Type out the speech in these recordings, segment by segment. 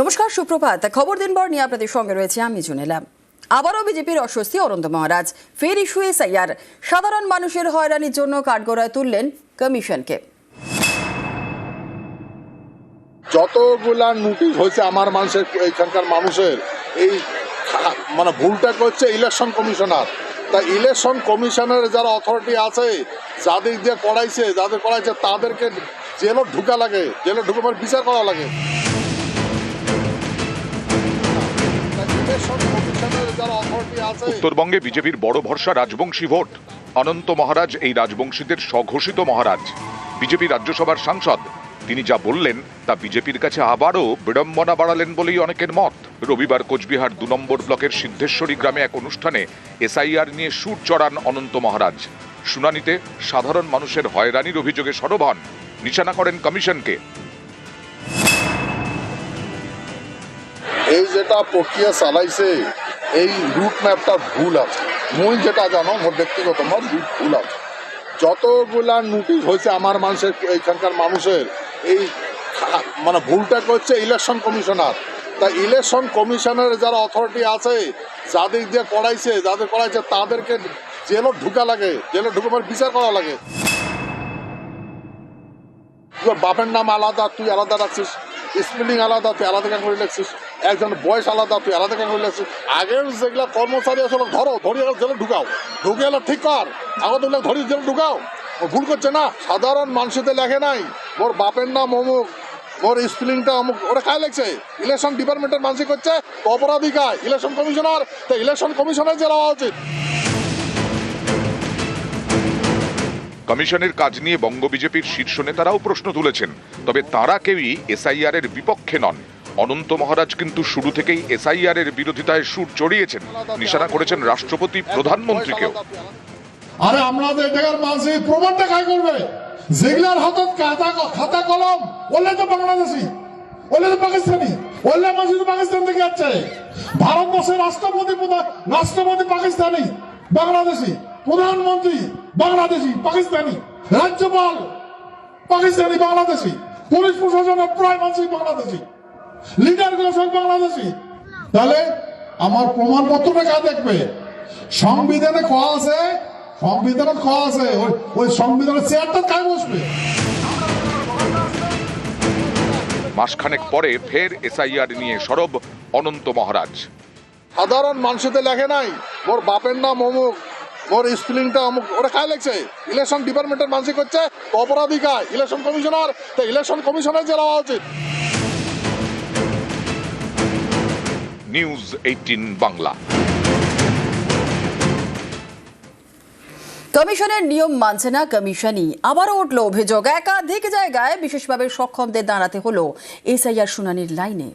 নমস্কার, সুপ্রভাত। খবর দিনভর নিয়ে আপনাদের সঙ্গে রয়েছে আমি জুনেলাম আবারও বিজেপির অস্বস্তি অনন্ত মহারাজ। ফের ইস্যু এসআইআর। সাধারণ মানুষের হয়রানির জন্য কাঠগড়ায় তুললেন কমিশনকে। যতগুলা নোটিশ হয়েছে আমার মানুষের, এখানকার মানুষের, এই মানে ভুলটা করছে ইলেকশন কমিশনার। তা ইলেকশন কমিশনের যারা অথরিটি আছে, যাদের দিয়ে করাইছে, যাদের করাইছে, তাদেরকে জেলও ঢুকা লাগে, জেলে ঢুকে বিচার করা লাগে। উত্তরবঙ্গে বিজেপির বড় ভরসা রাজবংশী ভোট। অনন্ত মহারাজ এই রাজবংশীদের স্বঘোষিত মহারাজ। বিজেপি রাজ্যসভার সাংসদ। তিনি যা বললেন, তা বিজেপির কাছে আবারও বিড়ম্বনা বাড়ালেন বলেই অনেকের মত। রবিবার কোচবিহার দু নম্বর ব্লকের সিদ্ধেশ্বরী গ্রামে এক অনুষ্ঠানে এসআইআর নিয়ে সুর চড়ান অনন্ত মহারাজ। শুনানিতে সাধারণ মানুষের হয়রানির অভিযোগে সরব হন। নিশানা করেন কমিশনকে। এই যেটা প্রক্রিয়া চালাইছে, এই রুট ম্যাপটা ভুল আছে। মুই যেটা জানো মোর ব্যক্তিগত মত রুট ভুল আছে। যতগুলা নোটিশ হয়েছে আমার মানুষের এখানকার মানুষের, এই মানে ভুলটা করছে ইলেকশন কমিশনার তা ইলেকশন কমিশনের যারা অথরিটি আছে, যাদের দিয়ে করাইছে, যাদের করাইছে, তাদেরকে জেলও ঢুকা লাগে, জেলে ঢুকে পরে বিচার করা লাগে। তোর বাপের নাম আলাদা, তুই আলাদা রাখছিস স্পেলিং আলাদা, তুই আলাদা কেন করে লিখছিস একজন বয়স আলাদা, তুই আলাদা কেন করে লিখছিস আগের যেগুলা কর্মচারী আসলে ধরো, ধরি জেলে ঢুকাও। ঢুকে এলো ঠিক কর। আগত ধরি জেলে ঢুকাও। ভুল করছে না। সাধারণ মানুষের লেখে নাই। মোর বাপের নাম অমুক, মোর স্পেলিংটা অমুক, ওরা কায় লেখছে? ইলেকশন ডিপার্টমেন্টের মানুষ করছে তো অপরাধী কায় ইলেকশন কমিশনার? তো ইলেকশন কমিশনার জেলা হওয়া উচিত কমিশনের কাজ নিয়ে বঙ্গ বিজেপির শীর্ষ নেতারাও প্রশ্ন তুলেছেন। তবে তারা কেউই এসআইআর এর বিপক্ষে নন। অনন্ত মহারাজ কিন্তু শুরু থেকেই এসআইআর এর বিরোধিতায় সুর চড়িয়েছেন। নিশানা করেছেন রাষ্ট্রপতি প্রধানমন্ত্রীকেও। আরে আমাদের টাকার মানুষ প্রমাণটা কাজ করবে। যেগুলার হাতত খাতা খাতা কলম, ওলে তো বাংলাদেশি, ওলে তো পাকিস্তানি, ওলে তো পাকিস্তান থেকে যাচ্ছে ভারতবর্ষের রাষ্ট্রপতি রাষ্ট্রপতি পাকিস্তানি, বাংলাদেশি। প্রধানমন্ত্রী বাংলাদেশি পাকিস্তানি রাজ্যপাল পাকিস্তানি বাংলাদেশি পুলিশ প্রশাসনের প্রায় মানুষই বাংলাদেশি লিডারগুলো সব বাংলাদেশি। তাহলে আমার প্রমাণপত্রটা কে দেখবে? সংবিধানে ক আছে সংবিধানে ক আছে ওই- ওই সংবিধানের চেয়ারটা কায় বসবে? মাসখানেক পরে ফের এসআইআর নিয়ে সরব অনন্ত মহারাজ। সাধারণ মানুষের লেখে নাই মোর বাপের নাম অমুক। মোর স্পেলিংটা অমুক ওরা কায় লেখছে ইলেকশন ডিপার্টমেন্টের মানুষ করছে অপরাধী কায়। ইলেকশন কমিশনার তো ইলেকশন কমিশনার জেলা হওয়া উচিত নিউজ এইটিন বাংলা কমিশনের নিয়ম মানছে না কমিশনই। আবারও উঠল অভিযোগ। একাধিক জায়গায় বিশেষভাবে সক্ষমদের দাঁড়াতে হলো। এসআইআর শুনানির লাইনে।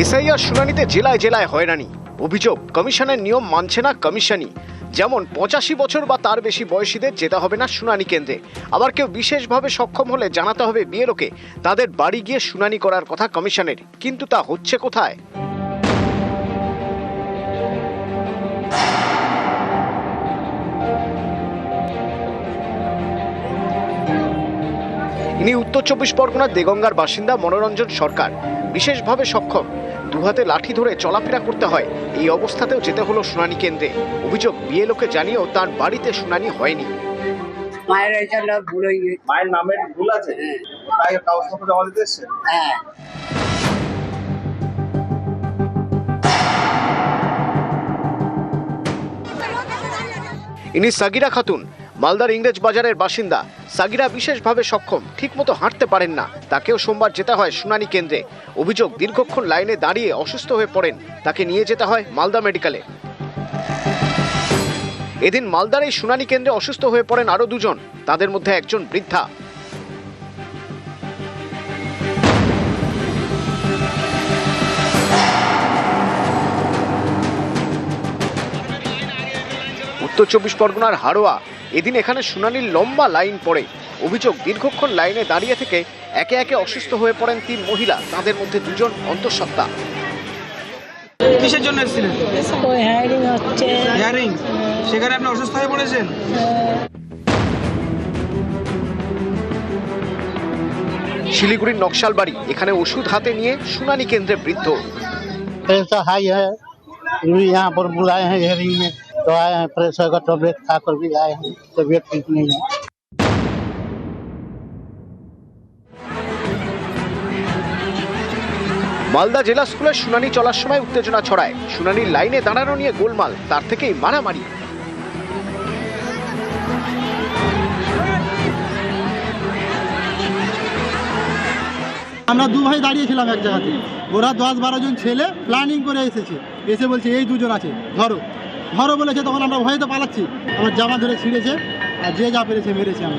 এসআইআর শুনানিতে জেলায় জেলায় হয়রানি। অভিযোগ, কমিশনের নিয়ম মানছে না কমিশনই। যেমন, পঁচাশি বছর বা তার বেশি বয়সীদের যেতে হবে না শুনানি কেন্দ্রে। আবার কেউ বিশেষভাবে সক্ষম হলে জানাতে হবে বিএলওকে, তাদের বাড়ি গিয়ে শুনানি করার কথা কমিশনের। কিন্তু তা হচ্ছে কোথায়? ইনি উত্তর চব্বিশ পরগনার দেগঙ্গার বাসিন্দা মনোরঞ্জন সরকার। বিশেষভাবে সক্ষম। দুহাতে লাঠি ধরে চলাফেরা করতে হয়। এই অবস্থাতেও যেতে হলো শুনানি কেন্দ্রে। অভিযোগ বিএলওকে জানিয়েও তার বাড়িতে শুনানি হয়নি। মায়ের এই ভুল হয়ে গেছে মায়ের নামের ভুল আছে? তাই কাগজপত্র জমা দিতে এসছে? হ্যাঁ। ইনি সাগিরা খাতুন। মালদার ইংরেজ বাজারের বাসিন্দা সাগিরা বিশেষভাবে সক্ষম, ঠিকমতো হাঁটতে পারেন না। তাকেও সোমবার যেতে হয় শুনানি কেন্দ্রে। অভিযোগ, দীর্ঘক্ষণ লাইনে দাঁড়িয়ে অসুস্থ হয়ে পড়েন। তাকে নিয়ে যেতে হয় মালদা মেডিকেলে। এদিন মালদার এই শুনানি কেন্দ্রে অসুস্থ হয়ে পড়েন আরও দুজন। তাদের মধ্যে একজন বৃদ্ধা। উত্তর চব্বিশ পরগনার হাড়োয়া এদিন এখানে শুনানির লম্বা লাইন পড়ে অভিযোগ দীর্ঘক্ষণ লাইনে দাঁড়িয়ে থেকে একে একে অসুস্থ হয়ে পড়েন তিন মহিলা তাদের মধ্যে দুজন অন্তঃসত্ত্বা কিসের জন্য এসেছিলেন ওই হায়ারিং হচ্ছে হিয়ারিং সেখানে আপনি অসুস্থ হয়ে পড়েছেন শিলিগুড়ির নকশালবাড়ি এখানে ওষুধ হাতে নিয়ে শুনানি কেন্দ্রে বৃদ্ধ प्रेशर हाई है भी यहाँ पर बुलाए हैं हेयरिंग में तो आए हैं प्रेशर का टैबलेट खाकर भी आए हैं तबीयत ठीक नहीं है মালদা জেলা স্কুলের শুনানি চলার সময় উত্তেজনা ছড়ায় শুনানির লাইনে দাঁড়ানো নিয়ে গোলমাল তার থেকেই মারামারি আমরা দু ভাই দাঁড়িয়েছিলাম এক জায়গাতে ওরা দশ বারো জন ছেলে প্ল্যানিং করে এসেছে এসে বলছে এই দুজন আছে ধরো ধরো বলেছে তখন আমরা ভয়ে তো পালাচ্ছি। আমার জামা ধরে ছিঁড়েছে আর যে যা পেরেছে মেরেছে আমি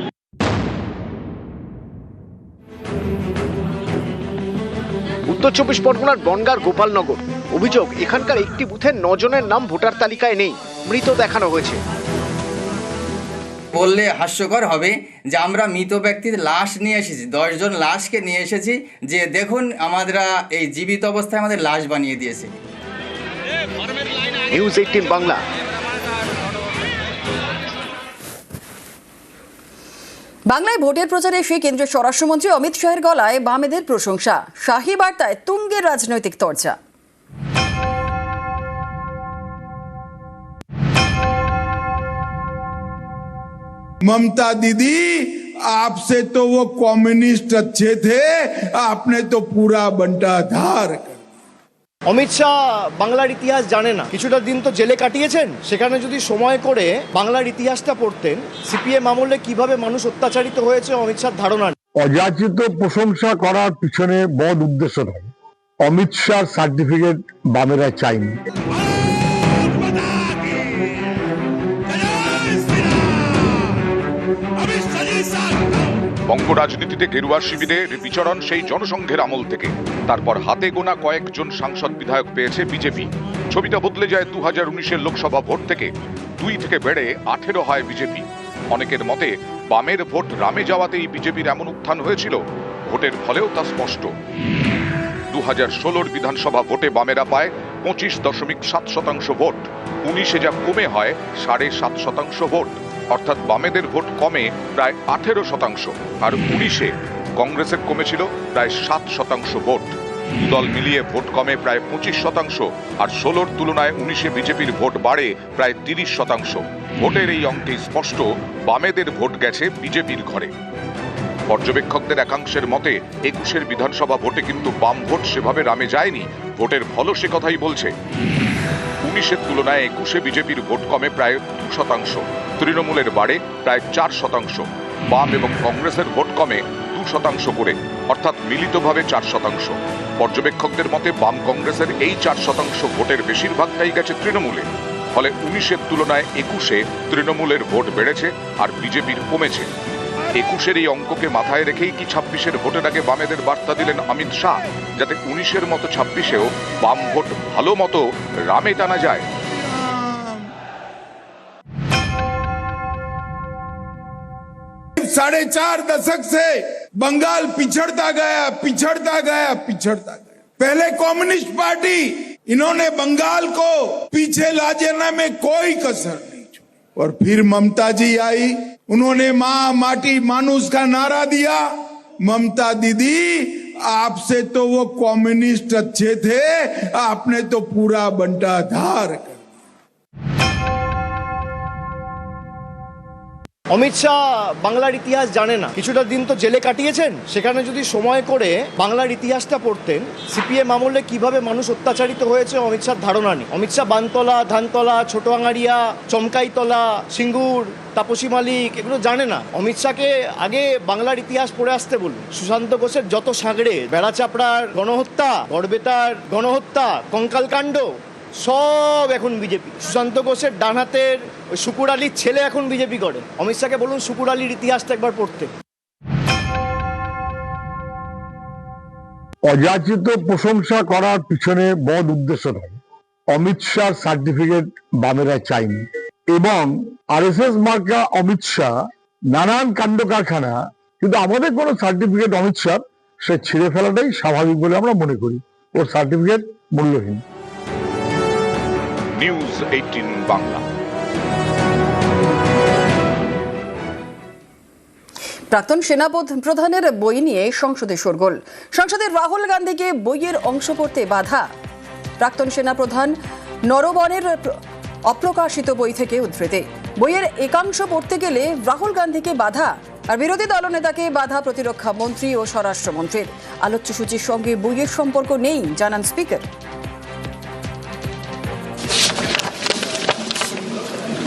উত্তর চব্বিশ পরগনার বনগার গোপালনগর। অভিযোগ এখানকার একটি বুথের নজনের নাম ভোটার তালিকায় নেই। মৃত দেখানো হয়েছে। বললে হাস্যকর হবে যে আমরা মৃত ব্যক্তির লাশ নিয়ে এসেছি দশজন লাশকে নিয়ে এসেছি যে দেখুন আমাদেরা এই জীবিত অবস্থায় আমাদের লাশ বানিয়ে দিয়েছে। নিউজ এইটিন বাংলা বাংলায় ভোটের প্রচারে এসে কেন্দ্রীয় স্বরাষ্ট্রমন্ত্রী অমিত শাহের গলায় বামেদের প্রশংসা শাহী বার্তায় তুঙ্গের রাজনৈতিক চর্চা ममता दीदी आपसे तो वो कम्युनिस्ट अच्छे थे आपने तो पूरा बंटा धार कर অমিত শাহ বাংলার ইতিহাস জানে না। কিছুটা দিন তো জেলে কাটিয়েছেন। সেখানে যদি সময় করে বাংলার ইতিহাসটা পড়তেন সিপিএম আমলে কীভাবে মানুষ অত্যাচারিত হয়েছে অমিত শাহ ধারণা নেই। অযাচিত প্রশংসা করার পিছনে বদ উদ্দেশ্য থাকে অমিত শাহ সার্টিফিকেট বামেরা চাইনি। বঙ্গ রাজনীতিতে গেরুয়া শিবিরের বিচরণ সেই জনসংঘের আমল থেকে। তারপর হাতে গোনা কয়েকজন সাংসদ বিধায়ক পেয়েছে বিজেপি। ছবিটা বদলে যায় দু হাজার উনিশের লোকসভা ভোট থেকে। দুই থেকে বেড়ে আঠেরো হয় বিজেপি। অনেকের মতে, বামের ভোট রামে যাওয়াতেই বিজেপির এমন উত্থান হয়েছিল। ভোটের ফলেও তা স্পষ্ট। দু হাজার ষোলোর বিধানসভা ভোটে বামেরা পায় পঁচিশ দশমিক সাত শতাংশ ভোট। উনিশে যা কমে হয় সাড়ে সাত শতাংশ ভোট। অর্থাৎ বামেদের ভোট কমে প্রায় আঠেরো শতাংশ, আর উনিশে কংগ্রেসের কমেছিল প্রায় সাত শতাংশ ভোট। দল মিলিয়ে ভোট কমে প্রায় পঁচিশ শতাংশ, আর ষোলোর তুলনায় উনিশে বিজেপির ভোট বাড়ে প্রায় তিরিশ শতাংশ। ভোটের এই অঙ্কে স্পষ্ট, বামেদের ভোট গেছে বিজেপির ঘরে। পর্যবেক্ষকদের একাংশের মতে, একুশের বিধানসভা ভোটে কিন্তু বাম ভোট সেভাবে রামে যায়নি, ভোটের ফলও সে কথাই বলছে। উনিশের তুলনায় একুশে বিজেপির ভোট কমে প্রায় দু শতাংশ। তৃণমূলের বাড়ে প্রায় চার শতাংশ। বাম এবং কংগ্রেসের ভোট কমে দু শতাংশ করে, অর্থাৎ মিলিতভাবে চার শতাংশ। পর্যবেক্ষকদের মতে, বাম কংগ্রেসের এই চার শতাংশ ভোটের বেশিরভাগটাই গেছে তৃণমূলে। ফলে উনিশের তুলনায় একুশে তৃণমূলের ভোট বেড়েছে আর বিজেপির কমেছে। একুশের এই অঙ্ককে মাথায় রেখেই কি ছাব্বিশের ভোটের আগে বামেদের বার্তা দিলেন অমিত শাহ? যাতে উনিশের মতো ছাব্বিশেও বাম ভোট ভালো মতো রামে টানা যায়। साढ़े चार दशक से बंगाल पिछड़ता गया पिछड़ता गया पिछड़ता गया। पहले कम्युनिस्ट पार्टी, इन्होंने बंगाल को पीछे ला में कोई कसर नहीं छोड़ी। और फिर ममता जी आई, उन्होंने माँ माटी मानुष का नारा दिया। ममता दीदी, आपसे तो वो कम्युनिस्ट अच्छे थे, आपने तो पूरा बंटा धार অমিত শাহ বাংলার ইতিহাস জানে না। কিছুটা দিন তো জেলে কাটিয়েছেন। সেখানে যদি সময় করে বাংলার ইতিহাসটা পড়তেন, সিপিএম আমলে কীভাবে মানুষ অত্যাচারিত হয়েছে অমিত শাহ ধারণা নেই অমিত শাহ বানতলা, ধানতলা ছোট আঙারিয়া চমকাইতলা, সিঙ্গুর, তাপসী মালিক, এগুলো জানে না। অমিত শাহকে আগে বাংলার ইতিহাস পড়ে আসতে বলুন। সুশান্ত ঘোষের যত সাঁকড়ে, বেড়াচাপড়ার গণহত্যা গড়বেতার গণহত্যা, কঙ্কালকাণ্ড সব এখন বিজেপি। সুশান্ত ঘোষের ডান হাতের ওই শুকুর আলীর ছেলে এখন বিজেপি করে। অমিত শাহকে বলুন শুকুর আলীর ইতিহাসটা একবার পড়তে। অযাচিত প্রশংসা করার পিছনে বদ উদ্দেশ্য থাকে অমিত শাহ সার্টিফিকেট বামেরা চাইনি এবং আর এস এস মার্কা অমিত শাহ নানান কাণ্ড কারখানা কিন্তু আমাদের কোনো সার্টিফিকেট অমিত শাহ সে ছিঁড়ে ফেলাটাই স্বাভাবিক বলে আমরা মনে করি। ওর সার্টিফিকেট মূল্যহীন। নিউজ এইটিন বাংলা প্রাক্তন সেনা প্রধানের বই নিয়ে সংসদে শোরগোল। সংসদে রাহুল গান্ধীকে বইয়ের অংশ পড়তে বাধা। প্রাক্তন সেনা প্রধান নরবনের অপ্রকাশিত বই থেকে উদ্ধৃতি। বইয়ের একাংশ পড়তে গেলে রাহুল গান্ধীকে বাধা আর বিরোধী দলনেতাকে বাধা প্রতিরক্ষা মন্ত্রী ও স্বরাষ্ট্রমন্ত্রীর। আলোচ্য সূচির সঙ্গে বইয়ের সম্পর্ক নেই, জানান speaker.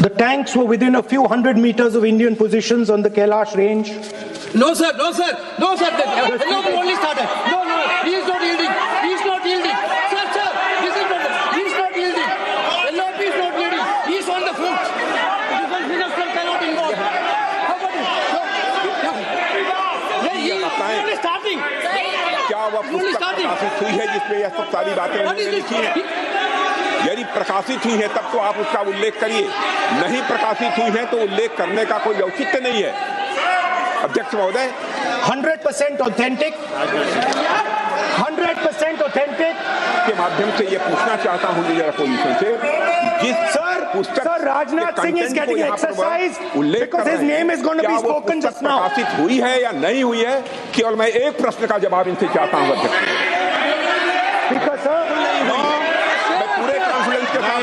The tanks were within a few hundred meters of Indian positions on the Kailash range. No, sir. No, sir. No, sir. No, only started. No, no. He is not yielding. He is not yielding. Sir, sir. This is not. He is not yielding. LRP is not yielding. He is on the front. Defense minister cannot involve. How about it? Yeah, he is only starting. क्या वह Only पुस्तक starting. प्रकाशित हुई है जिसमें यह सब सारी बातें What उन्होंने is लिखी हैं this? यदि प्रकाशित हुई है तब तो आप उसका उल्लेख करिए। नहीं प्रकाशित हुई है तो उल्लेख करने का कोई औचित्य नहीं है। अध्यक्ष महोदय? Hundred percent authentic hundred percent authentic के माध्यम से ये पूछना चाहता हूँ लीडर से। जिस सर पुस्तक sir Rajnath Singh is getting exercise his name is going to be spoken just now प्रकाशित हुई है या नहीं हुई है केवल मैं एक प्रश्न का जवाब इनसे चाहता हूँ अध्यक्ष।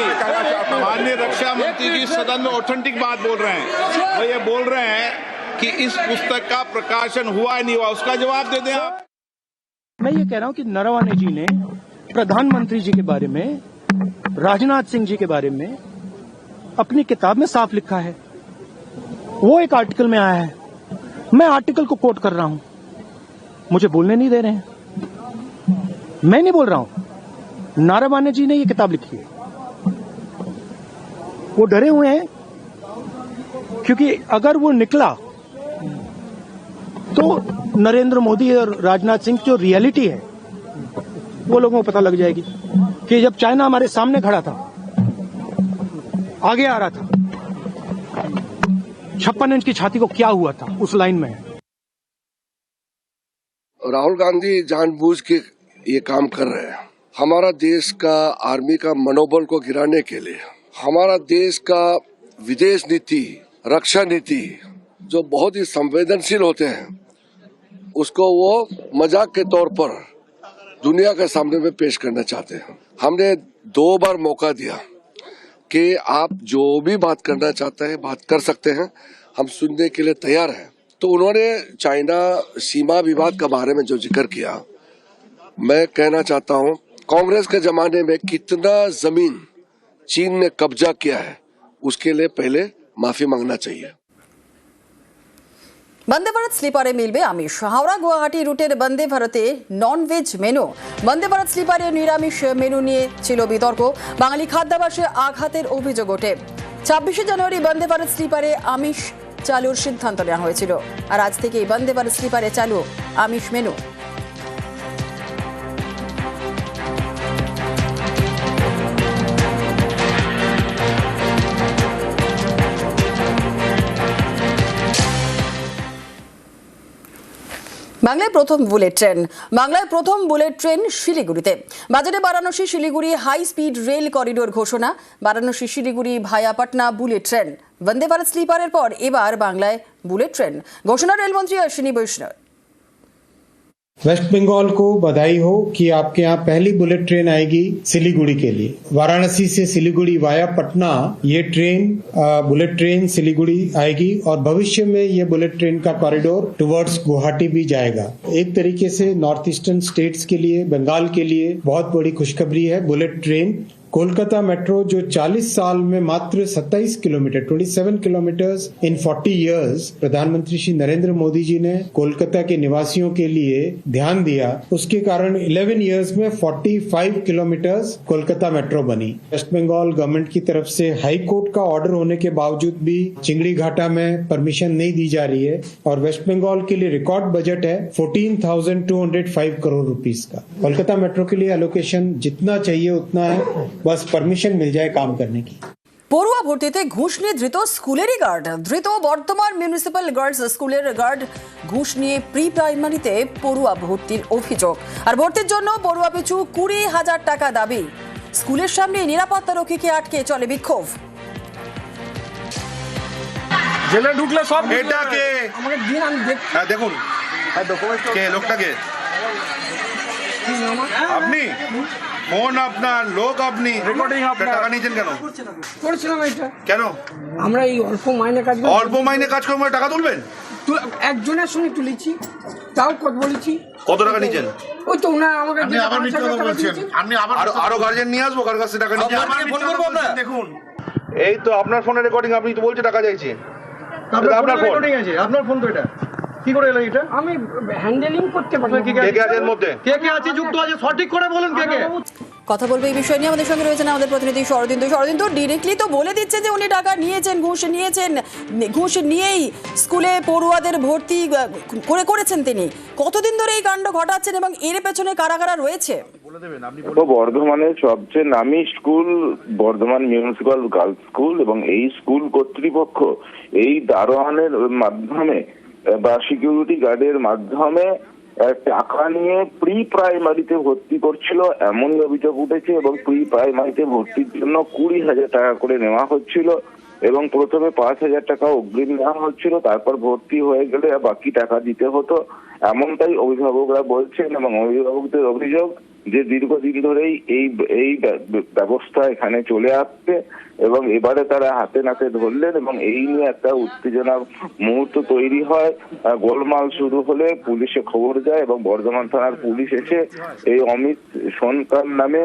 हूँ माननीय रक्षा मंत्री जी सदन में ऑथेंटिक बात बोल रहे हैं। वो ये बोल रहे हैं कि इस पुस्तक का प्रकाशन हुआ नहीं हुआ उसका जवाब दे दें आप। मैं ये कह रहा हूँ कि नरवाने जी ने प्रधानमंत्री जी के बारे में राजनाथ सिंह जी के बारे में अपनी किताब में साफ़ लिखा है। वो एक आर्टिकल में आया है। मैं आर्टिकल को कोट कर रहा हूँ। मुझे बोलने नहीं दे रहे हैं। मैं नहीं बोल रहा हूँ। नारावाने जी ने ये किताब लिखी है। वो डरे हुए हैं। क्योंकि अगर वो निकला तो नरेंद्र मोदी और राजनाथ सिंह जो रियलिटी है, वो लोगों को पता लग जाएगी कि जब चाइना हमारे सामने खड़ा था, आगे आ रहा था, छप्पन इंच की छाती को क्या हुआ था उस लाइन में? राहुल गांधी जानबूझ के ये काम कर रहे हैं। हमारा देश का आर्मी का मनोबल को गिराने के लिए हमारा देश का विदेश नीति, रक्षा नीति जो बहुत ही संवेदनशील होते हैं, उसको वो मज़ाक के तौर पर दुनिया के सामने में पेश करना चाहते हैं। हमने दो बार मौका दिया कि आप जो भी बात करना चाहते हैं, बात कर सकते हैं। हम सुनने के लिए तैयार हैं। तो उन्होंने चाइना सीमा विवाद के बारे में जो ज़िक्र किया, मैं कहना चाहता हूँ, कांग्रेस के जमाने में कितना ज़मीन चीन ने कब्जा किया है उसके लिए पहले माफी मांगना चाहिए বন্দে ভারত স্লিপারে মিলবে আমিষ হাওড়া গুয়াহাটি রুটের বন্দে ভারতে non veg menu Vande Bharat স্লিপারে নিরামিষ মেনু নিয়ে ছিল বিতর্ক বাঙালি খাদ্যাভাসে আঘাতের অভিযোগ ওঠে ছাব্বিশে জানুয়ারি বন্দে ভারত স্লিপারে আমিষ চালুর সিদ্ধান্ত নেওয়া হয়েছিল আর আজ থেকেই বন্দে ভারত স্লিপারে চালু আমিষ মেনু বাংলায় প্রথম বুলেট ট্রেন। বাংলায় প্রথম বুলেট ট্রেন শিলিগুড়িতে। বাজারে Varanasi Siliguri high speed rail corridor ঘোষণা। Varanasi Siliguri via Patna bullet train. Vande Bharat স্লিপারের পর এবার বাংলায় বুলেট ট্রেন। ঘোষণা রেলমন্ত্রী অশ্বিনী বৈষ্ণব। वेस्ट बंगाल को बधाई हो कि आपके यहाँ पहली बुलेट ट्रेन आएगी सिलीगुड़ी के लिए। वाराणसी से सिलीगुड़ी वाया पटना, ये ट्रेन बुलेट ट्रेन सिलीगुड़ी आएगी और भविष्य में ये बुलेट ट्रेन का कॉरिडोर टुवर्ड्स गुवाहाटी भी जाएगा। एक तरीके से नॉर्थ ईस्टर्न स्टेट्स के लिए, बंगाल के लिए बहुत बड़ी खुशखबरी है। बुलेट ट्रेन कोलकाता मेट्रो जो 40 साल में मात्र 27 किलोमीटर 27 किलोमीटर इन 40 इयर्स प्रधानमंत्री श्री नरेंद्र मोदी जी ने कोलकाता के निवासियों के लिए ध्यान दिया। उसके कारण 11 इयर्स में 45 किलोमीटर कोलकाता मेट्रो बनी। वेस्ट बंगाल गवर्नमेंट की तरफ़ से हाई कोर्ट का ऑर्डर होने के बावजूद भी चिंगड़ी घाटा में परमिशन नहीं दी जा रही है और वेस्ट बंगाल के लिए रिकॉर्ड बजट है 14,205 करोड़ रुपीस का। कोलकाता मेट्रो के लिए एलोकेशन जितना चाहिए उतना है। बस परमिशन मिल जाए काम करने की পড়ুয়া ভর্তিতে ঘুষ নিয়ে ধৃত স্কুলেরই গার্ড ধৃত বর্ধমান মিউনিসিপ্যাল গার্লস স্কুলের গার্ড ঘুষ নিয়ে প্রি প্রাইমারিতে পড়ুয়া ভর্তির অভিযোগ আর ভর্তির জন্য পড়ুয়া পিছু কুড়ি হাজার টাকা দাবি স্কুলের সামনে নিরাপত্তা রক্ষীকে আটকে চলে বিক্ষোভ জেলে ঢুকলে সব এটা কে আমাকে দিন আমি দেখ হ্যাঁ দেখুন কে লোকটাকে আপনি ফোন আপনার লোক আপনি। Recording আপনার। টাকা নিয়েছেন কেন? করেছিলাম এটা কেন? আমরা এই অল্প মাইনে কাজ অল্প মাইনে কাজ করে টাকা তুলবেন? একজনের সঙ্গে তুলেছি তাও কত বলেছি? কত টাকা নিয়েছেন? ওই তো ওনার আমাকে আপনি আবার মিথ্যা কথা টাকা বলছেন। আপনি আবার আরও আরও গার্জেন নিয়ে আসব কার কাছে টাকা নিয়েছেন ফোন করব আমরা দেখুন। এই তো আপনার ফোনে রেকর্ডিং আপনি তো বলছে টাকা চাইছি। আপনার ফোন। আছে আপনার ফোন তো এটা। কি করে এলো এটা? আমি হ্যান্ডেলিং করতে পারি কে কে আছে? এর মধ্যে? কে কে আছে? যুক্ত আছে? সঠিক করে বলুন কে কে? কথা বলব এই বিষয় নিয়ে আমাদের সঙ্গে রয়েছেন আমাদের প্রতিনিধি শরদিন্দু। শরদিন্দু ডিরেক্টলি তো বলে দিচ্ছে যে উনি টাকা নিয়েছেন ঘুষ নিয়েছেন। ঘুষ নিয়েই স্কুলে পড়ুয়াদের ভর্তি করে করেছেন তিনি। কতদিন ধরে এই কাণ্ড ঘটাচ্ছেন এবং এর পেছনে কারা কারা রয়েছে? তো বর্ধমানের সবচেয়ে নামি school Bardhaman municipal girls school এবং এই স্কুল কর্তৃপক্ষ এই দারোয়ানের মাধ্যমে বা সিকিউরিটি গার্ডের মাধ্যমে টাকা নিয়ে প্রি প্রাইমারিতে ভর্তি করছিল, এমনই অভিযোগ উঠেছে এবং প্রি প্রাইমারিতে ভর্তির জন্য কুড়ি হাজার টাকা করে নেওয়া হচ্ছিল এবং প্রথমে পাঁচ হাজার টাকা অগ্রিম নেওয়া হচ্ছিল, তারপর ভর্তি হয়ে গেলে বাকি টাকা দিতে হতো। এমনটাই অভিভাবকরা বলছেন এবং অভিভাবকদের অভিযোগ যে দীর্ঘদিন ধরেই এই এই ব্যবস্থা এখানে চলে আসছে এবং এবারে তারা হাতে নাতে ধরলেন এবং এই নিয়ে একটা উত্তেজনা মুহূর্ত তৈরি হয়। গোলমাল শুরু হলে পুলিশে খবর যায় এবং বর্ধমান থানার পুলিশ এসে এই অমিত সোনকার নামে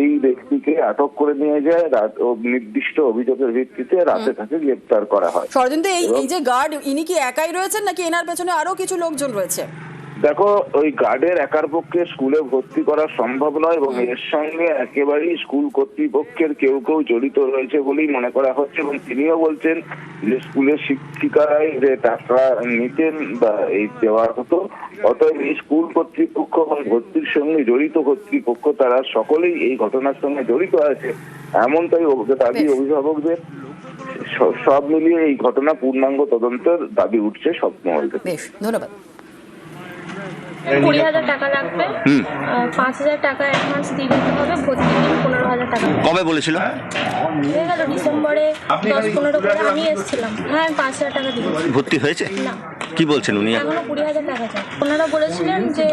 এই ব্যক্তিকে আটক করে নিয়ে যায়। রাত নির্দিষ্ট অভিযোগের ভিত্তিতে রাতে তাকে গ্রেপ্তার করা হয়। এই এই যে গার্ড ইনি কি একাই রয়েছেন নাকি এনার পেছনে আরও কিছু লোকজন রয়েছে? দেখো ওই গার্ডের একার পক্ষে স্কুলে ভর্তি করা সম্ভব নয় এবং এর সঙ্গে একেবারেই স্কুল কর্তৃপক্ষের কেউ কেউ জড়িত রয়েছে বলেই মনে করা হচ্ছে এবং তিনিও বলছেন যে স্কুলের শিক্ষিকারাই যে টাকা নিতেন বা এই দেওয়া হতো অতএব এই স্কুল কর্তৃপক্ষ এবং ভর্তির সঙ্গে জড়িত কর্তৃপক্ষ তারা সকলেই এই ঘটনার সঙ্গে জড়িত আছে এমনটাই দাবি অভিভাবকদের। সব মিলিয়ে এই ঘটনা পূর্ণাঙ্গ তদন্তের দাবি উঠছে সব মহল থেকে ধন্যবাদ। কুড়ি হাজার টাকা লাগবে। পাঁচ হাজার টাকা অ্যাডভান্স দিয়ে দিতে হবে ভর্তি ফি পনেরো হাজার টাকা কবে বলেছিল? হয়ে গেল ডিসেম্বরে দশ পনেরো করে আমি এসেছিলাম। হ্যাঁ আমি পাঁচ হাজার টাকা দিয়েছি। ভর্তি হয়েছে? না। কি বলছেন উনি? এখনও কুড়ি হাজার টাকা চাই। ওনারা বলেছিলেন যে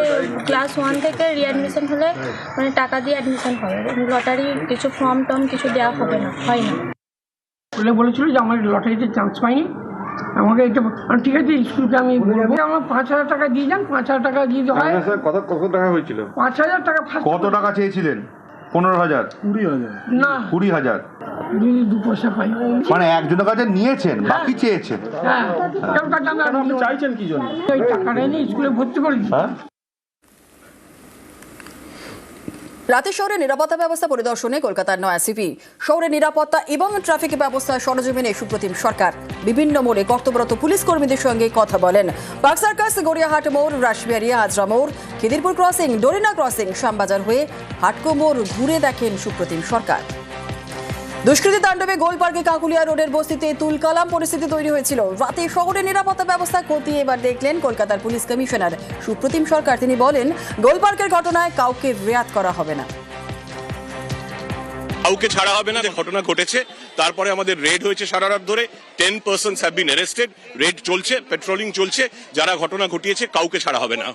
ক্লাস ওয়ান থেকে রিঅ্যাডমিশন হলে মানে টাকা দিয়ে অ্যাডমিশন হবে। লটারি কিছু ফর্ম টর্ম কিছু দেওয়া হবে না হয় না। বলে বলেছিল যে আমার লটারিতে চান্স পাইনি। আমাকে এটা ঠিক আছে স্কুলকে আমি বলব আমার পাঁচ হাজার টাকা দিয়ে যান পাঁচ হাজার টাকা দিয়ে হয় কত কত টাকা হয়েছিল? পাঁচ হাজার টাকা কত টাকা চেয়েছিলেন? পনেরো হাজার। কুড়ি হাজার। না। কুড়ি হাজার। যদি দু পয়সা পাই। মানে একজনের কাছে নিয়েছেন বাকি চেয়েছেন। হ্যাঁ। চাইছেন কি জন্য? ওই টাকাটা নিয়ে স্কুলে ভর্তি করে দিই হ্যাঁ রাতে শহরে নিরাপত্তা ব্যবস্থা পরিদর্শনে কলকাতার নয়া সিপি শহরে নিরাপত্তা এবং ট্রাফিক ব্যবস্থা সরজমিনে সুপ্রতিম সরকার। বিভিন্ন মোড়ে কর্তব্যরত পুলিশ কর্মীদের সঙ্গে কথা বলেন। পার্ক সার্কাস, গড়িয়াহাট মোড় রাসবিহারিয়া হাজরা মোড়, Khidirpur crossing Dorina crossing, Shyambazar হয়ে হাটকো মোড় ঘুরে দেখেন সুপ্রতিম সরকার। দুষ্কৃতী তাণ্ডবে গোল পার্কে কাকুলিয়া রোডের বস্তিতে তুলকালাম পরিস্থিতি তৈরি হয়েছিল। রাতে শহরে নিরাপত্তা ব্যবস্থা খতিয়ে এবার দেখলেন কলকাতার পুলিশ কমিশনার। সুপ্রতিম সরকার, তিনি বলেন গোল পার্কের ঘটনায় কাউকে রেয়াত করা হবে না। কাউকে ছাড়া হবে না ঘটনা ঘটেছে, তারপরে আমাদের রেড হয়েছে সারা রাত ধরে ten percents have been arrested raid চলছে পেট্রোলিং চলছে, যারা ঘটনা ঘটিয়েছে কাউকে ছাড়া হবে না।